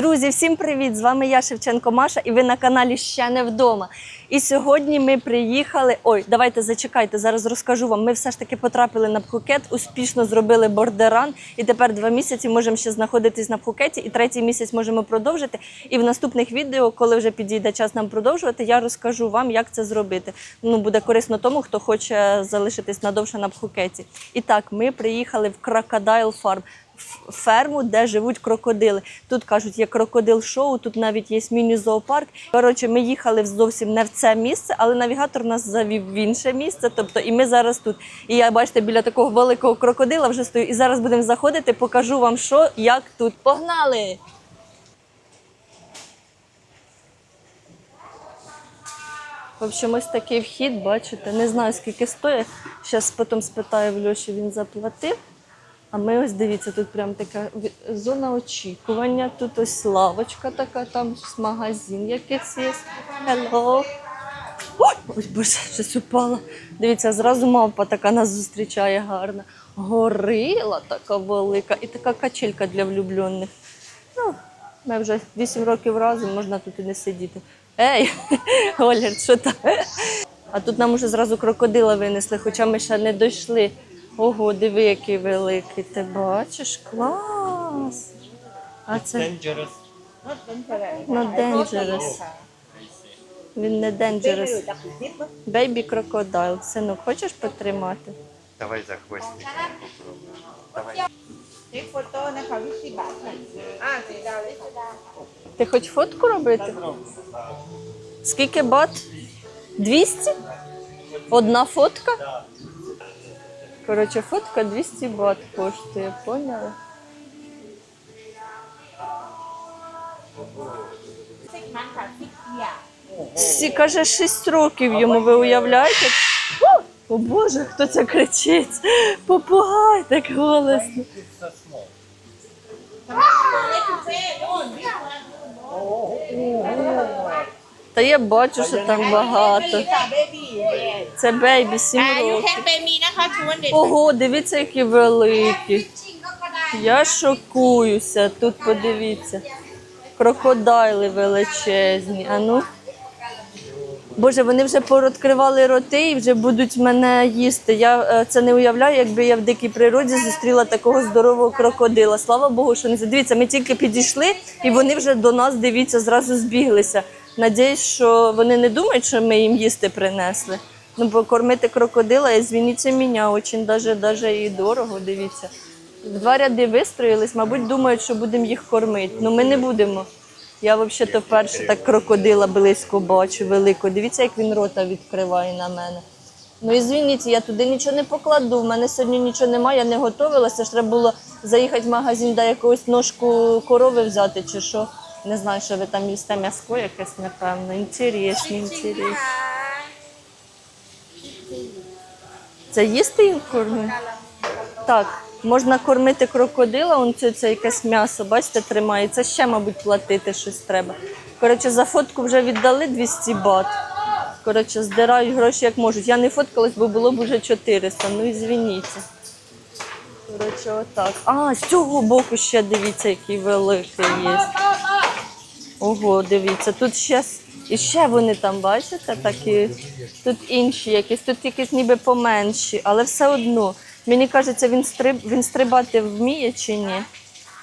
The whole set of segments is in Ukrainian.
Друзі, всім привіт! З вами я Шевченко Маша, і ви на каналі Ще не вдома. І сьогодні ми приїхали. Ой, давайте зачекайте. Зараз розкажу вам. Ми все ж таки потрапили на Пхукет, успішно зробили бордеран, і тепер два місяці можемо ще знаходитись на Пхукеті, і третій місяць можемо продовжити. І в наступних відео, коли вже підійде час нам продовжувати, я розкажу вам, як це зробити. Ну буде корисно тому, хто хоче залишитись надовше на Пхукеті. І так, ми приїхали в Crocodile Farm ф- ферму, де живуть крокодили. Тут кажуть, є крокодил-шоу, тут навіть є міні-зоопарк. Коротше, ми їхали зовсім не в це місце, але навігатор нас завів в інше місце. Тобто, і ми зараз тут. І я бачите, біля такого великого крокодила вже стою. І зараз будемо заходити, покажу вам, що як тут. Погнали! В общем, ось такий вхід, бачите. Не знаю, скільки стоїть. Зараз потім спитаю в Льоші, він заплатив. А ми ось дивіться, тут прям така зона очікування. Тут ось лавочка така, там магазин якийсь є. Hello. Ой, боже, щось упало. Дивіться, зразу мавпа така нас зустрічає гарна. Горила така велика і така качелька для влюблених. Ну, ми вже 8 років разом, можна тут і не сидіти. Ей, Ольгер, що там? А тут нам уже зразу крокодила винесли, хоча ми ще не дійшли. Ого, диви, який великий. Ти бачиш? Клас. А це dangerous. ну, dangerous. Він не dangerous. Бейбі крокодайл. Синок, хочеш потримати? Давай за хвостик. Давай. นี่โฟโต้นะคะวิธีบัตรค่ะอ่าสีดาวเลยค่ะ Ти хоч фотку робити? Скільки бат? 200? Одна фотка? Короче, фотка 200 бат коштує, поняла? Сі каже, 6 років йому, ви уявляєте? О Боже, хто це кричить? Попугай так голосно. Та я бачу, що там багато. Це бейбі, сім років. Ого, дивіться, які великі. Я шокуюся. Тут подивіться. Крокодайли величезні. А ну. Боже, вони вже порозкривали роти і вже будуть мене їсти. Я е, це не уявляю, якби я в дикій природі зустріла такого здорового крокодила. Слава Богу, що не Дивіться, Ми тільки підійшли, і вони вже до нас дивіться, зразу збіглися. Надіюсь, що вони не думають, що ми їм їсти принесли. Ну, бо кормити крокодила, извините мене, очень даже, даже і дорого, дивіться. В два ряди вистроїлись, мабуть, думають, що будемо їх кормити. Ну ми не будемо. Я взагалі то вперше так крокодила близько бачу, велико. Дивіться, як він рота відкриває на мене. Ну і звініть, я туди нічого не покладу. У мене сьогодні нічого немає, я не готувалася. Треба було заїхати в магазин, да якусь ножку корови взяти чи що. Не знаю, що ви там їсте м'яско якесь, напевно. Інтересні, інтересні. Це їсти їм кормити? Так, можна кормити крокодила, он це, це якесь м'ясо, бачите, тримається. Ще, мабуть, платити щось треба. Коротше, за фотку вже віддали 200 бат. Коротше, здирають гроші як можуть. Я не фоткалась, бо було б вже 400. Ну і звініться. Коротше, отак. А, з цього боку ще дивіться, який великий є. Ого, дивіться, тут ще і ще вони там, бачите, такі. Тут інші якісь, тут якісь ніби поменші, але все одно. Мені кажеться, він стриб, він стрибати вміє чи ні?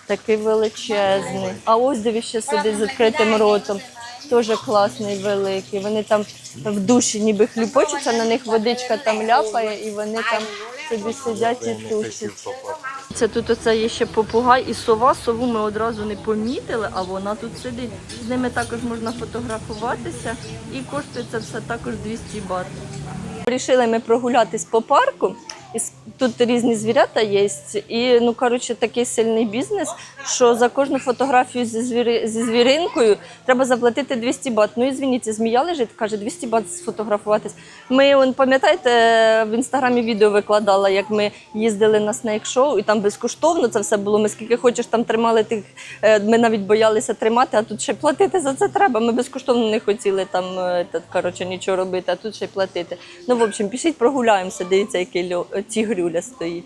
Такий величезний. А ось дивіться, сидить з відкритим ротом. Теж класний, великий. Вони там в душі ніби хлюпочуться, на них водичка там ляпає, і вони там собі сидять і тусять. Це тут оце є ще попугай і сова. Сову ми одразу не помітили, а вона тут сидить. З ними також можна фотографуватися і коштує це все також 200 бат. Рішили ми прогулятись по парку. Тут різні звірята є. І ну коротше, такий сильний бізнес, що за кожну фотографію зі, звіри... зі звіринкою треба заплатити 200 бат. Ну і звініть, змія лежить, каже, 200 бат сфотографуватись. Ми он, пам'ятаєте, в інстаграмі відео викладала, як ми їздили на снейк-шоу, і там безкоштовно це все було. Ми скільки хочеш там тримали тих. е, Ми навіть боялися тримати, а тут ще платити за це треба. Ми безкоштовно не хотіли там е, коротше, нічого робити, а тут ще й платити. Ну, в общем, пішіть прогуляємося, дивіться, який льо... е, тігрюля стоїть.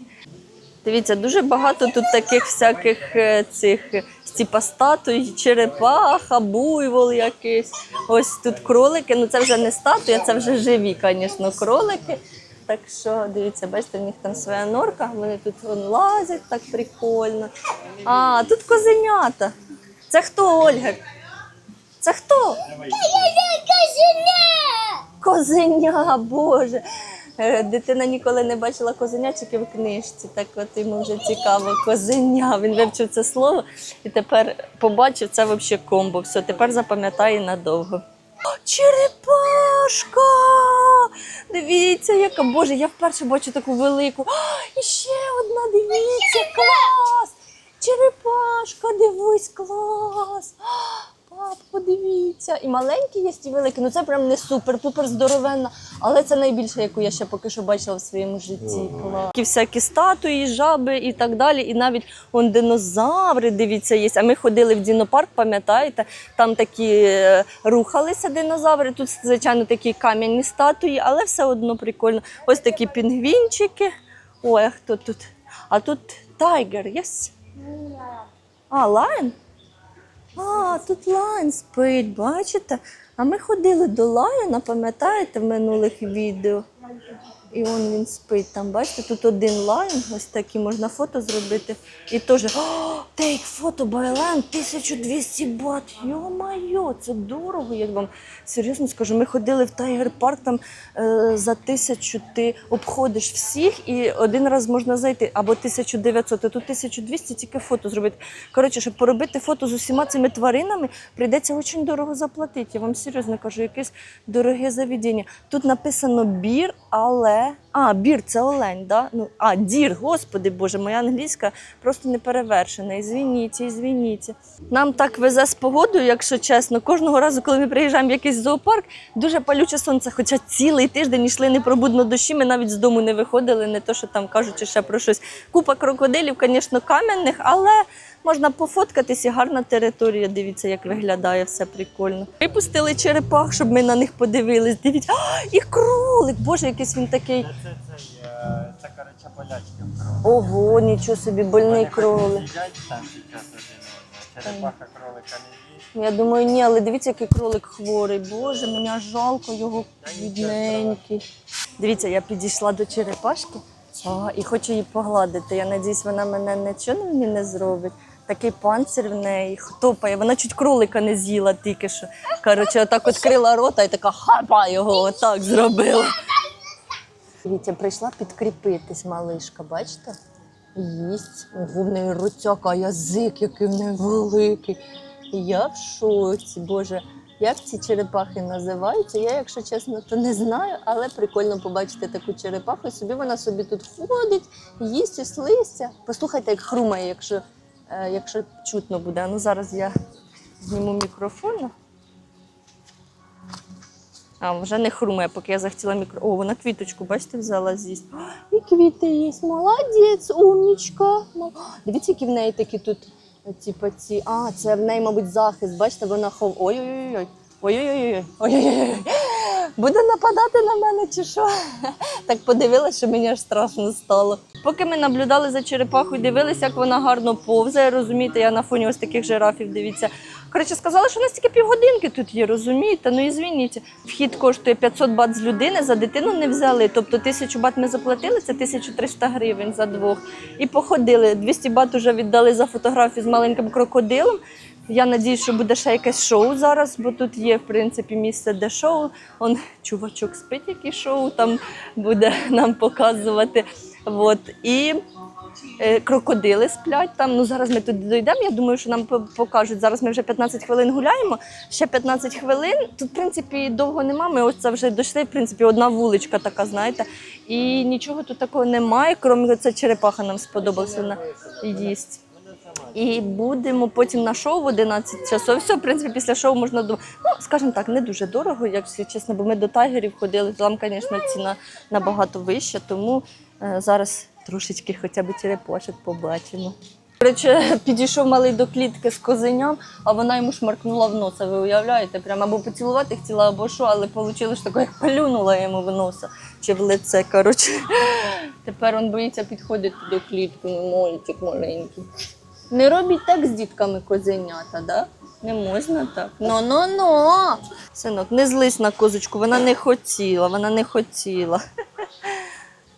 Дивіться, дуже багато тут таких всяких е, цих типа статуї, черепаха, буйвол якийсь. Ось тут кролики. Ну це вже не статуя, це вже живі, звісно, кролики. Так що дивіться, бачите, в них там своя норка, вони тут вон лазять так прикольно. А, тут козенята. Це хто, Ольга? Це хто? Козеня, Боже. Е, Дитина ніколи не бачила козеня тільки в книжці. Так от йому вже цікаво. Козеня. Він вивчив це слово і тепер побачив це взагалі комбо. Все, тепер запам'ятає надовго. Черепашка! Дивіться, яка Боже, я вперше бачу таку велику. І ще одна, дивіться, клас! Черепашка, дивись, клас! Пап, подивіться. І маленькі є, і великі. Ну це прям не супер-пупер здоровенна. Але це найбільше, яку я ще поки що бачила в своєму житті. Такі всякі статуї, жаби і так далі. І навіть он динозаври, дивіться, є. А ми ходили в дінопарк, пам'ятаєте? Там такі е, рухалися динозаври. Тут, звичайно, такі кам'яні статуї, але все одно прикольно. Ось такі пінгвінчики. Ой, а хто тут? А тут тайгер, єс? А, лайн? А, тут лайн спить, бачите? А ми ходили до лайона, пам'ятаєте, в минулих відео. І он він спить там. Бачите, тут один лайн, ось такі можна фото зробити. І теж тейк фото байлайн 1200 бат. Йо-майо, це дорого. Я вам серйозно скажу. Ми ходили в Тайгер Парк, там е, за тисячу ти обходиш всіх, і один раз можна зайти або 1900, а тут 1200 тільки фото зробити. Коротше, щоб поробити фото з усіма цими тваринами, прийдеться дуже дорого заплатити. Я вам серйозно кажу, якесь дороге заведення. Тут написано бір, але. é А, бір це олень, да? Ну, а, дір, господи Боже, моя англійська просто не перевершена. Ізвініться, ізвініться. Нам так везе з погодою, якщо чесно. Кожного разу, коли ми приїжджаємо в якийсь зоопарк, дуже палюче сонце. Хоча цілий тиждень йшли непробудно дощі, ми навіть з дому не виходили, не то, що там кажучи ще про щось. Купа крокодилів, звісно, кам'яних, але можна пофоткатись і гарна територія. Дивіться, як виглядає все прикольно. Випустили черепах, щоб ми на них подивились. Дивіться, а, і кролик! Боже, якийсь він такий. Це цей, е, це коротше болячки в крові. Ого, нічого собі, больний Вони кролик. Їдять там зараз один одного. Черепаха кролика не їсть. Я думаю, ні, але дивіться, який кролик хворий. Боже, мені аж жалко його бідненький. Дивіться, я підійшла до черепашки а, і хочу її погладити. Я надіюсь, вона мене нічого мені не зробить. Такий панцир в неї хтопає. Вона чуть кролика не з'їла тільки що. Коротше, отак відкрила рота і така хапа його отак зробила. Дивіться, прийшла підкріпитись, малишка, бачите? Їсть. В неї руцяка, а язик, який в неї великий. Я в шоці, Боже. Як ці черепахи називаються? Я, якщо чесно, то не знаю, але прикольно побачити таку черепаху. Собі вона собі тут ходить, їсть із листя. Послухайте, як хрумає, якщо, е, якщо чутно буде. Ну зараз я зніму мікрофон. А, вже не хрумає, поки я захотіла мікро. О, вона квіточку, бачите, взяла з'їсть. І квіти є. Молодець, умнічка. Мол- Дивіться, які в неї такі тут, типу, ці. А, це в неї, мабуть, захист. Бачите, вона хов. Ой-ой-ой. Ой-ой-ой. Ой-ой-ой. Буде нападати на мене чи що? Так подивилася, що мені аж страшно стало. Поки ми наблюдали за черепахою, дивилися, як вона гарно повзає. Розумієте, я на фоні ось таких жирафів дивіться. Коротше, сказали, що у нас тільки півгодинки тут є, розумієте? Ну і звініть. Вхід коштує 500 бат з людини, за дитину не взяли. Тобто 1000 бат ми заплатили, це 1300 гривень за двох. І походили. 200 бат вже віддали за фотографію з маленьким крокодилом. Я надіюсь, що буде ще якесь шоу зараз, бо тут є, в принципі, місце, де шоу. Он чувачок спить, який шоу там буде нам показувати. От. І е, крокодили сплять там. Ну зараз ми туди дійдемо. Я думаю, що нам покажуть. Зараз ми вже 15 хвилин гуляємо. Ще 15 хвилин. Тут, в принципі, довго нема. Ми ось це вже дійшли. В принципі, одна вуличка така, знаєте. І нічого тут такого немає, крім це черепаха нам сподобалася. Вона їсть. І будемо потім на шоу в 11 часов. Все, в принципі, після шоу можна до ну, скажімо так, не дуже дорого, якщо чесно, бо ми до тайгерів ходили. Там, звісно, ціна набагато вища, тому е, зараз трошечки хоча б черепашок побачимо. Коротше, підійшов малий до клітки з козеням, а вона йому шмаркнула в носа. Ви уявляєте? Прямо або поцілувати хотіла, або що, але вийшло ж таке, як плюнула йому в носа чи в лице. Коротше. Тепер він боїться підходити до клітки, ну, мальчик маленький. Не робіть так з дітками козенята, да? Не можна так. Ну, ну. Синок, не злись на козочку, вона не хотіла, вона не хотіла.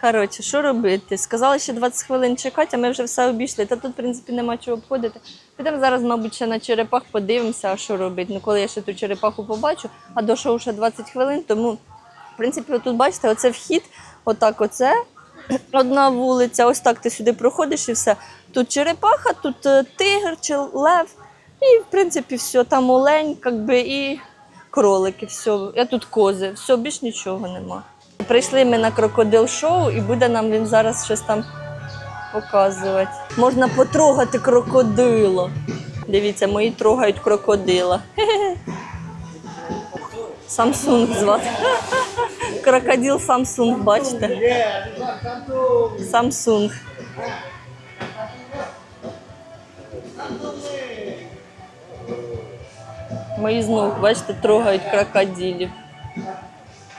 Коротше, що робити? Сказали ще 20 хвилин чекати, а ми вже все обійшли. Та тут, в принципі, нема чого обходити. Підемо зараз, мабуть, ще на черепах подивимося, що робити. Ну, коли я ще ту черепаху побачу, а до шоу ще 20 хвилин, тому, в принципі, тут бачите, оце вхід, отак оце. Одна вулиця, ось так ти сюди проходиш і все. Тут черепаха, тут е, тигр чи лев. І, в принципі, все, там олень, как би, і кролики, все. Я тут кози, все, більш нічого нема. Прийшли ми на крокодил шоу, і буде нам він зараз щось там показувати. Можна потрогати крокодила. Дивіться, мої трогають крокодила. Самсунг звати. Крокодил Самсунг, бачите? Самсунг. Мої знов, бачите, трогають крокодилів.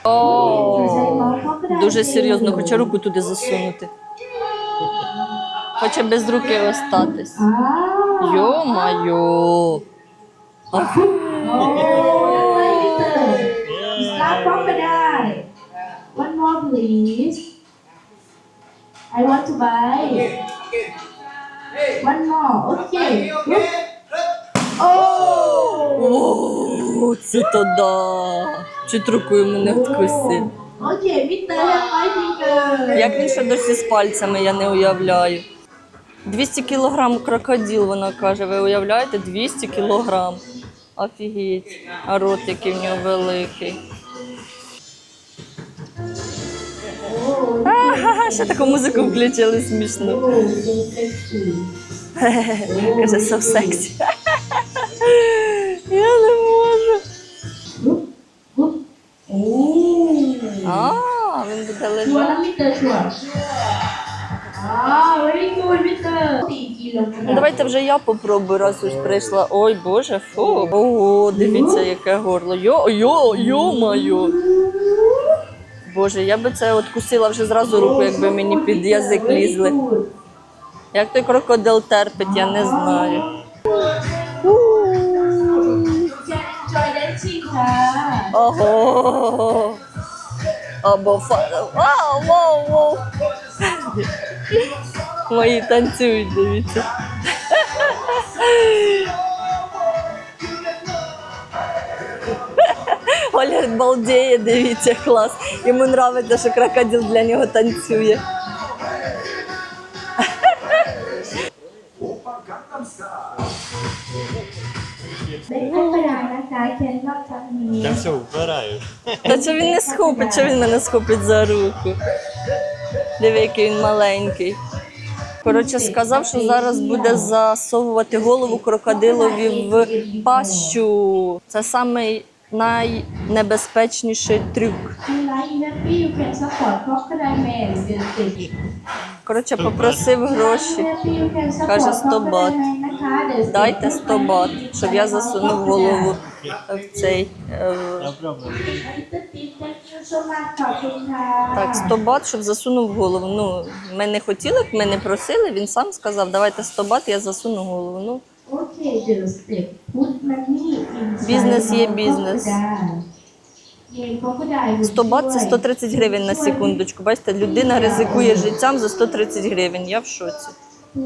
О, дуже серйозно, хоче руку туди засунути. Хоче без руки остатись. Йо-майо. One more, please. I want to buy. One more. Okay. Oh. О, це то да. Чуть рукою мене вкусив. Як він ще досі з пальцями, я не уявляю. 200 кілограм крокодил, вона каже, ви уявляєте? 200 кілограм. Офігеть. А рот який в нього великий. Ага, ще таку музику включили смішно. Каже, so sexy. Я не можу. А, він буде лежати. lắm, Mr. Chua. Very good, Mr. 4 kg. Ну, давайте вже я попробую, раз уж прийшла. Ой, боже, фу. Ого, дивіться, яке горло. Йо, йо, йо-моє. Боже, я би це от кусила вже зразу руку, якби мені під язик лізли. Як той крокодил терпить, я не знаю. Ого. Або фа. Вау, вау, вау. Мої танцюють, дивіться. Оля балдеє, дивіться, клас. Йому подобається, що крокодил для нього танцює. Та все, вбираю. Та що він не схопить, що він мене схопить за руку? Диви, який він маленький. Коротше, сказав, що зараз буде засовувати голову крокодилові в пащу. Це самий найнебезпечніший трюк. Коротше, попросив гроші. Каже, 100 бат. Дайте 100 бат, щоб я засунув голову в цей. В... Так, 100 бат, щоб засунув голову. Ну, Ми не хотіли, ми не просили, він сам сказав, давайте 100 бат, я засуну голову. Ну, Бізнес є бізнес. crocodile. Yeah, crocodile 100 бат це 130 гривень на секундочку. Бачите, людина ризикує життям за 130 гривень. Я в шоці.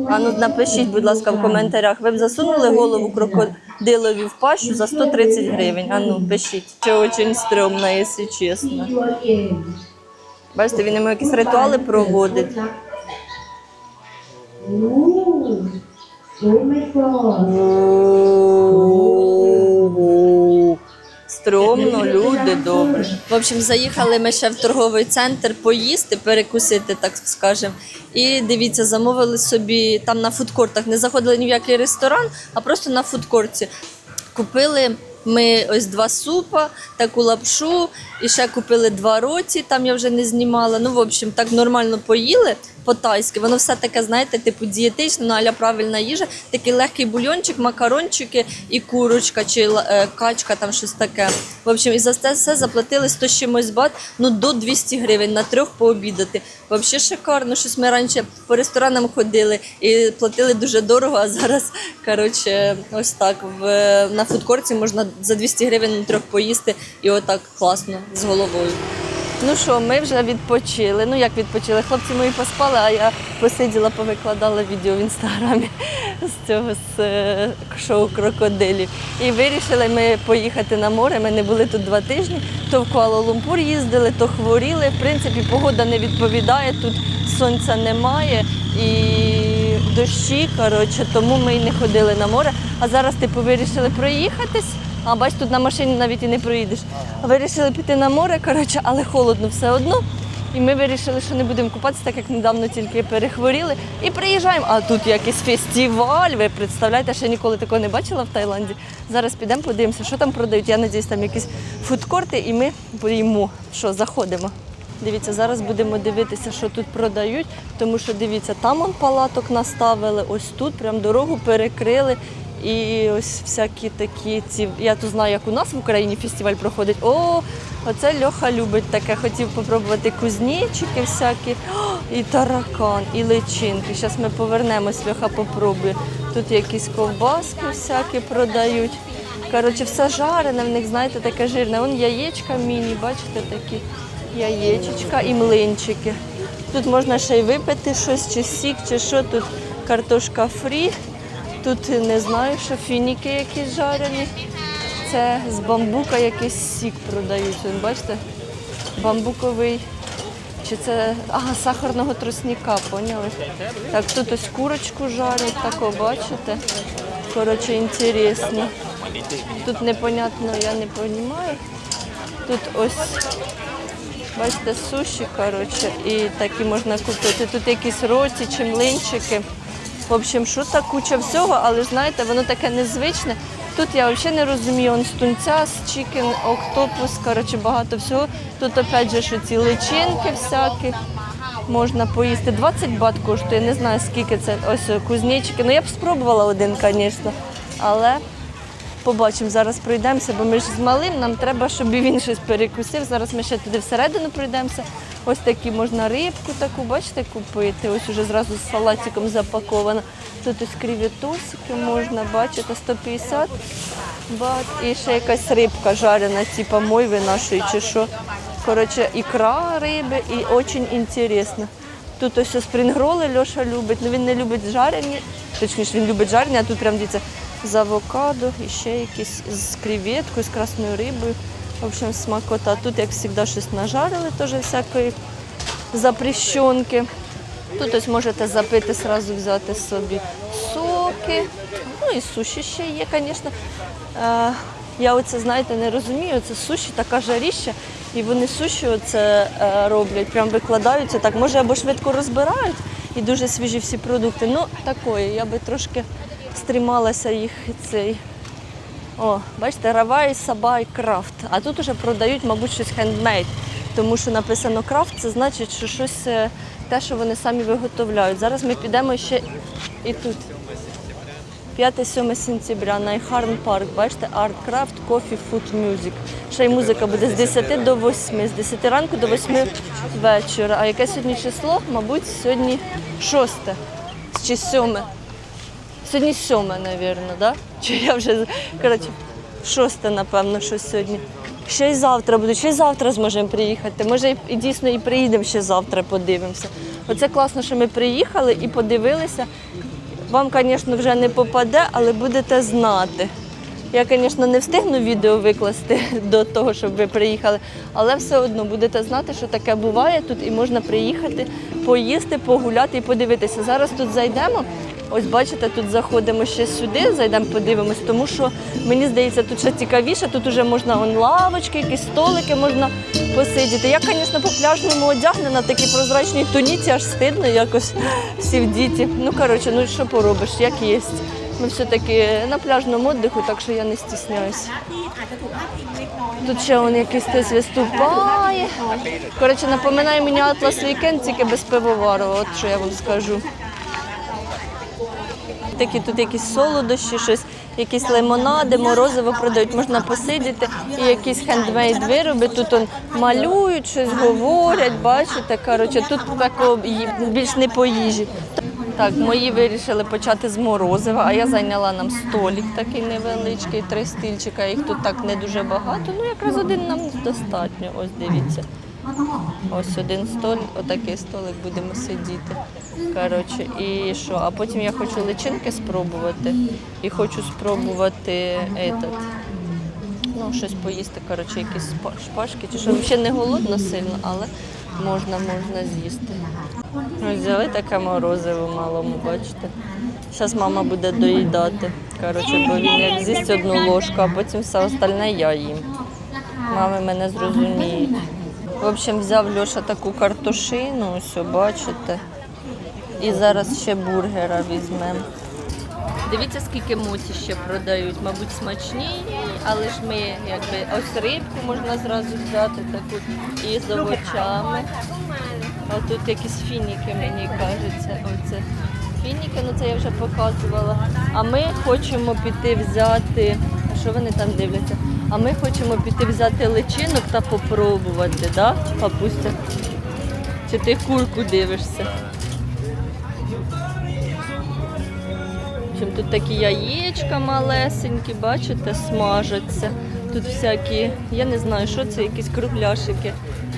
А ну напишіть, будь ласка, в коментарях. Ви б засунули голову крокодилові в пащу за 130 гривень. А ну, пишіть. Це дуже стрьомно, якщо чесно. Бачите, він йому якісь ритуали проводить. Стрьомно, люди добре. В общем, заїхали ми ще в торговий центр поїсти, перекусити, так скажемо. І дивіться, замовили собі там на фудкортах. Не заходили ні в який ресторан, а просто на фудкорті. Купили ми ось два супа, таку лапшу, і ще купили два році, там я вже не знімала. Ну, в общем, так нормально поїли. по-тайськи. Воно все таке, знаєте, типу дієтичне, ну, аля правильна їжа, такий легкий бульончик, макарончики і курочка чи е, качка, там щось таке. В общем, і за це все заплатили 100 з чимось бат, ну до 200 гривень на трьох пообідати. Взагалі шикарно. Щось ми раніше по ресторанам ходили і платили дуже дорого, а зараз, коротше, ось так. В, на фудкорті можна за 200 гривень на трьох поїсти і отак класно з головою. Ну що, ми вже відпочили. Ну як відпочили? Хлопці мої поспали, а я посиділа, повикладала відео в інстаграмі з цього з е, шоу крокодилів. І вирішили ми поїхати на море. Ми не були тут два тижні. То в Куала-Лумпур їздили, то хворіли. В принципі, погода не відповідає, тут сонця немає і дощі. Коротше, тому ми й не ходили на море. А зараз, типу, вирішили проїхатись. А бач, тут на машині навіть і не проїдеш. Вирішили піти на море, коротше, але холодно все одно. І ми вирішили, що не будемо купатися, так як недавно тільки перехворіли. І приїжджаємо. А тут якийсь фестиваль. Ви представляєте, ще ніколи такого не бачила в Таїланді. Зараз підемо, подивимося, що там продають. Я надіюсь, там якісь фудкорти, і ми поїмо. Що, заходимо. Дивіться, зараз будемо дивитися, що тут продають, тому що дивіться, там он палаток наставили, ось тут прям дорогу перекрили. І ось всякі такі ці. Я то знаю, як у нас в Україні фестиваль проходить. О, оце Льоха любить таке. Хотів попробувати кузнечики всякі, О, і таракан, і личинки. Зараз ми повернемось, Льоха попробує. Тут якісь ковбаски всякі продають. Коротше, все жарене, в них, знаєте, таке жирне. Вон яєчка міні, бачите, такі яєчечка і млинчики. Тут можна ще й випити щось, чи сік, чи що. Тут картошка фрі. Тут не знаю, що фініки якісь жарені. Це з бамбука якийсь сік продають. Бачите? Бамбуковий. Чи це ага, сахарного тростника, поняли? Так, тут ось курочку жарять, тако, бачите? Коротше, інтересно. Тут непонятно, я не розумію. Тут ось, бачите, суші, коротше, і такі можна купити. Тут якісь роті чи млинчики. В общем, що та куча всього, але знаєте, воно таке незвичне. Тут я взагалі не розумію, он з з чікен, октопус, коротше, багато всього. Тут опять же, що ці личинки всякі. Можна поїсти. 20 бат коштує, не знаю скільки це. Ось кузнечики. Ну я б спробувала один, звісно. Але побачимо, зараз пройдемося, бо ми ж з малим, нам треба, щоб він щось перекусив. Зараз ми ще туди всередину пройдемося. Ось такі можна рибку таку, бачите, купити. Ось уже зразу з салатиком запаковано. Тут ось креветосики можна, бачите, 150 бат. І ще якась рибка жарена, типа мойви нашої чи що. Коротше, ікра риби і дуже інтересно. Тут ось спрінгроли Льоша любить, ну він не любить жарені, точніше він любить жарені, а тут прям дивіться з авокадо і ще якісь з креветкою, з красною рибою. В общем, смакота. Тут, як завжди, щось нажарили, теж всякої запрещенки. Тут ось можете запити, сразу взяти собі соки. Ну і суші ще є, звісно. Я оце, знаєте, не розумію. Це суші, така жаріща, і вони суші оце е, роблять, прям викладаються так. Може або швидко розбирають і дуже свіжі всі продукти. Ну, такої, я би трошки стрималася їх цей. О, бачите, Равай, Сабай, Крафт. А тут уже продають, мабуть, щось хендмейд. Тому що написано крафт, це значить, що щось е, те, що вони самі виготовляють. Зараз ми підемо ще і тут. 5-7 сентября, Найхарн парк. Бачите, Craft, Coffee, Food Music. Ще й музика буде з 10 до 8, з 10 ранку до 8 вечора. А яке сьогодні число? Мабуть, сьогодні 6 чи 7. Сьогодні сьоме, мабуть, да? Чи я вже коротше, шосте, напевно, що сьогодні. Ще й завтра буду, ще й завтра зможемо приїхати. Може, і- дійсно і приїдемо ще завтра, подивимося. Оце класно, що ми приїхали і подивилися. Вам, звісно, вже не попаде, але будете знати. Я, звісно, не встигну відео викласти до того, щоб ви приїхали, але все одно будете знати, що таке буває тут і можна приїхати, поїсти, погуляти і подивитися. Зараз тут зайдемо. Ось бачите, тут заходимо ще сюди, зайдемо, подивимось, тому що мені здається, тут ще цікавіше, тут вже можна он лавочки, якісь столики можна посидіти. Я, звісно, по пляжному одягнена, такій прозрачній туніці, аж стидно якось всі в діті. Ну, коротше, ну що поробиш, як є. Ми все-таки на пляжному віддиху, так що я не стісняюся. Тут ще он якийсь хтось виступає. Коротше, напоминає мені Атлас Вікенд, тільки без пивовару, от що я вам скажу. Такі тут якісь солодощі, щось, якісь лимонади, морозиво продають, можна посидіти, і якісь хендмейд вироби. Тут он малюють, щось говорять, бачите. Коротше, тут такого більш не по їжі. Так, мої вирішили почати з морозива, а я зайняла нам столик такий невеличкий, три стільчика. Їх тут так не дуже багато. Ну якраз один нам достатньо. Ось дивіться. Ось один столик, отакий столик будемо сидіти. Коротше, і що? А потім я хочу личинки спробувати. І хочу спробувати этот, ну, щось поїсти, коротше, якісь шпажки. Чи що ще не голодно сильно, але можна, можна з'їсти. Взяли таке морозиво малому, бачите. Зараз мама буде доїдати. Коротше, бо він як з'їсть одну ложку, а потім все остальне я їм. Мами мене зрозуміють. В общем, взяв Льоша таку картошину, ось бачите. І зараз ще бургера візьмемо. Дивіться, скільки моці ще продають. Мабуть, смачні, але ж ми якби ось рибку можна зразу взяти таку і з овочами. А тут якісь фініки, мені кажеться. Оце фініки, ну це я вже показувала. А ми хочемо піти взяти. Що вони там дивляться? А ми хочемо піти взяти личинок та попробувати, да, папуся? Чи ти курку дивишся? Общем, тут такі яєчка малесенькі, бачите, смажаться. Тут всякі, я не знаю, що це, якісь кругляшики.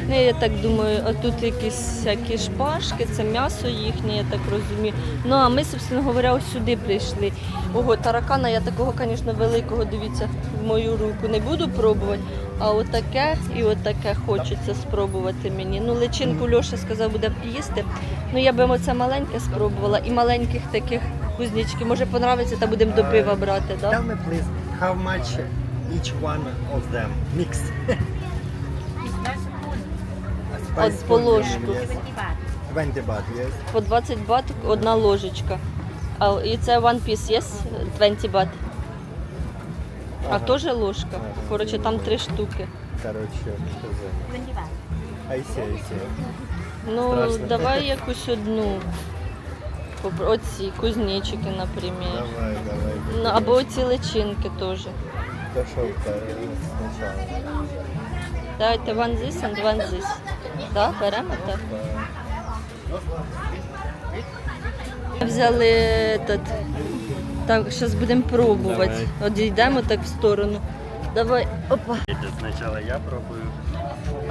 Ну, я так думаю, а тут якісь всякі шпажки, це м'ясо їхнє, я так розумію. Ну а ми, собственно говоря, ось сюди прийшли. Ого, таракана я такого, звісно, великого, дивіться, в мою руку не буду пробувати. А отаке і отаке хочеться спробувати мені. Ну, личинку Льоша сказав, буде їсти. Ну я би оце маленьке спробувала і маленьких таких кузнечків. Може понравиться, та будемо до пива брати, так? Да? Tell me please, how much each one of them mixed? От по ложку. 20 baht, yes. По 20 бат одна ложечка. А і це one piece, yes? 20 бат. А теж ложка. Коротше, там три штуки. Короче, что за... I see. Ну, Страшно. давай якусь одну. Оці кузнечики, наприклад. Давай, давай. Ну, або оці личинки теж. Пошел сначала. Давайте one this and one this. Так, беремо так. Взяли этот. Так, зараз будемо пробувати. Давай. От йдемо так в сторону. Давай, опа. Сначала я пробую,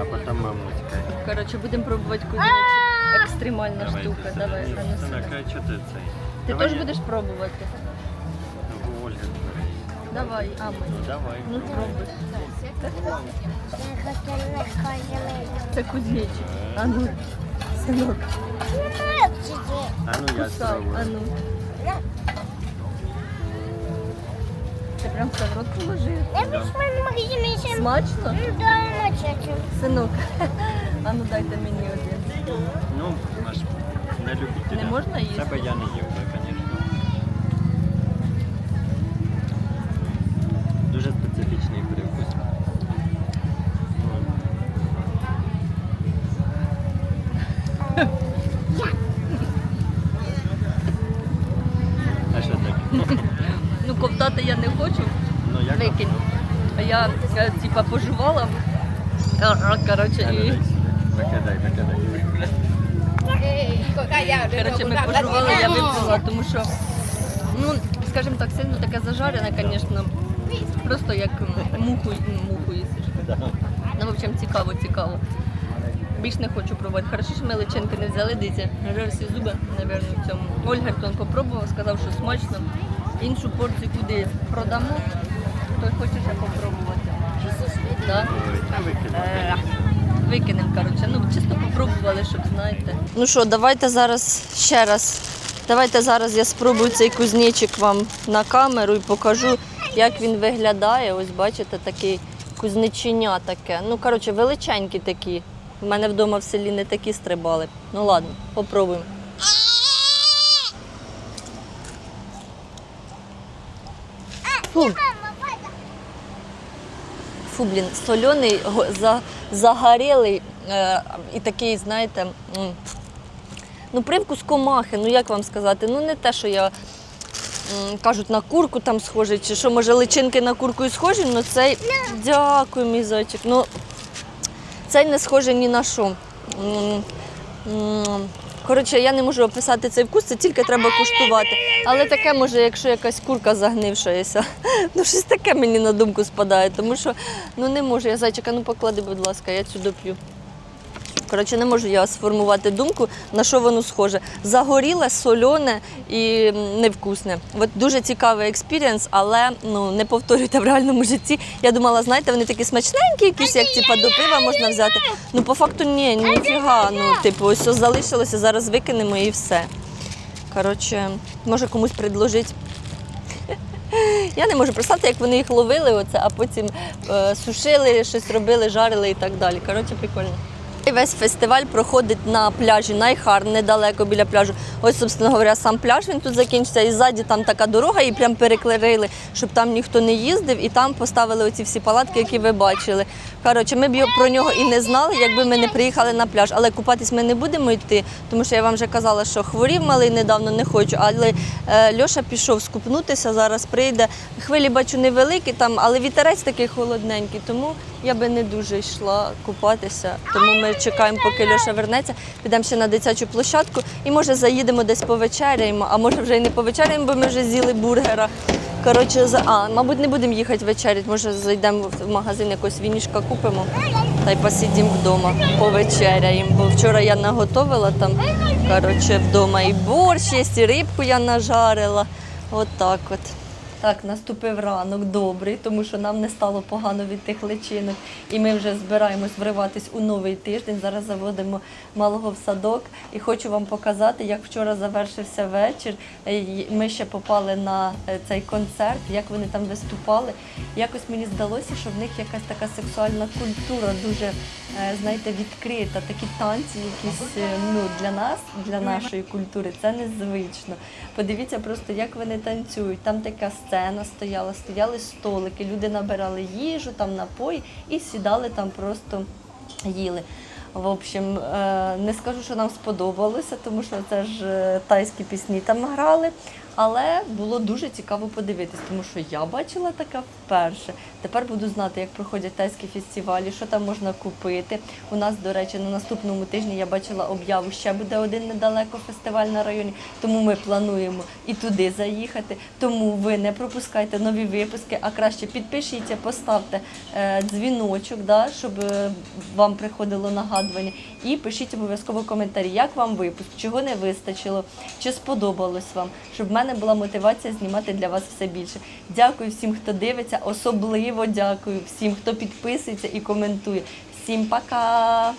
а потом мамочка. Коротше, будемо пробувати кузнечик. Екстремальна штука. Давай, а ну сюди. а что ты цей? Ти Давай теж я- будеш пробувати? Ну, Ольга. Давай, а ми. Ну, давай. Ну пробуй. Це кузнечик. А ну, синок, А ну я кусав, а спробую. ну. Ти прям все в рот положив. Смачно? Синок, а ну дайте мені один. Ну, не любителя. Не можна їсти? Це би я не їв би, звісно. Дуже специфічний привкус. А що таке? Ну, ковтати я не хочу, Ну, як викинь. А я е, типа пожувала. Коротше, і Викидай, викидай. Коротше, ми пожували, я випила, тому що, ну, скажімо так, сильно таке зажарене, звісно, просто як муху, м, муху їсиш. Ну, в общем, цікаво, цікаво. Більш не хочу пробувати. Хорошо, що ми личинки не взяли, дивіться. Вже всі зуби, напевно, в цьому. Ольга хто попробував, сказав, що смачно. Іншу порцію куди продамо, хто хоче ще попробувати. Да? Викинемо, коротше. Ну, чисто попробували, щоб знаєте. Ну що, давайте зараз ще раз. Давайте зараз я спробую цей кузнечик вам на камеру і покажу, як він виглядає. Ось бачите, такий кузнечиня таке. Ну, коротше, величенькі такі. У мене вдома в селі не такі стрибали. Ну ладно, попробуємо. Фу. Фу, блін, соляний, за, загорілий е, і такий, знаєте, ну, привкус комахи, ну як вам сказати, ну не те, що я кажуть, на курку там схожий, чи що, може, личинки на курку і схожі, але цей. Дякую, мій зайчик. Ну, цей не схожий ні на що. Коротше, я не можу описати цей вкус, це тільки треба куштувати. Але таке може, якщо якась курка загнившається. Ну, щось таке мені на думку спадає, тому що ну не можу. Я зайчика, ну поклади, будь ласка, я цю доп'ю. Коротше, не можу я сформувати думку, на що воно схоже. Загоріле, сольоне і невкусне. От дуже цікавий експірієнс, але ну не повторюйте в реальному житті. Я думала, знаєте, вони такі смачненькі, якісь, як типа до пива можна взяти. Ну, по факту ні, ніфіга. Ну, типу, ось ось залишилося, зараз викинемо і все. Коротше, може комусь предложить. Я не можу представити, як вони їх ловили, оце, а потім е, сушили, щось робили, жарили і так далі. Коротше, прикольно. Весь фестиваль проходить на пляжі Найхар, недалеко біля пляжу. Ось, собственно говоря, сам пляж він тут закінчиться. І ззаді там така дорога, і прям переклеїли, щоб там ніхто не їздив, і там поставили оці всі палатки, які ви бачили. Коротше, ми б про нього і не знали, якби ми не приїхали на пляж. Але купатись ми не будемо йти, тому що я вам вже казала, що хворів малий недавно не хочу. Але е, Льоша пішов скупнутися, зараз прийде. Хвилі бачу невеликі там, але вітерець такий холодненький, тому я би не дуже йшла купатися. Тому ми чекаємо, поки Льоша вернеться. Підемо ще на дитячу площадку і може заїдемо десь повечеряємо, а може вже й не повечеряємо, бо ми вже з'їли бургера. Коротше, за... а, мабуть, не будемо їхати вечерять, може зайдемо в магазин якось вінішка купимо та й посидимо вдома, повечеряємо. Бо вчора я наготовила там коротше, вдома і борщ і рибку я нажарила. От так от. Так, наступив ранок добрий, тому що нам не стало погано від тих личинок. І ми вже збираємось вриватись у новий тиждень. Зараз заводимо малого в садок. І хочу вам показати, як вчора завершився вечір. Е, Ми ще попали на е, цей концерт, як вони там виступали. Якось мені здалося, що в них якась така сексуальна культура, дуже е, знаєте, відкрита. Такі танці, якісь ну для нас, для нашої культури, це незвично. Подивіться просто, як вони танцюють. Там така сцена стояла, стояли столики, люди набирали їжу, там напої і сідали там просто їли. В общем, е, не скажу, що нам сподобалося, тому що це ж е, тайські пісні там грали. Але було дуже цікаво подивитись, тому що я бачила таке вперше. Тепер буду знати, як проходять тайські фестивалі, що там можна купити. У нас, до речі, на наступному тижні я бачила об'яву, ще буде один недалеко фестиваль на районі. Тому ми плануємо і туди заїхати. Тому ви не пропускайте нові випуски, а краще підпишіться, поставте е, дзвіночок, да, щоб е, вам приходило нагадування. І пишіть обов'язково коментарі, як вам випуск, чого не вистачило, чи сподобалось вам, щоб в мене була мотивація знімати для вас все більше. Дякую всім, хто дивиться, особливо дякую всім, хто підписується і коментує. Всім пока!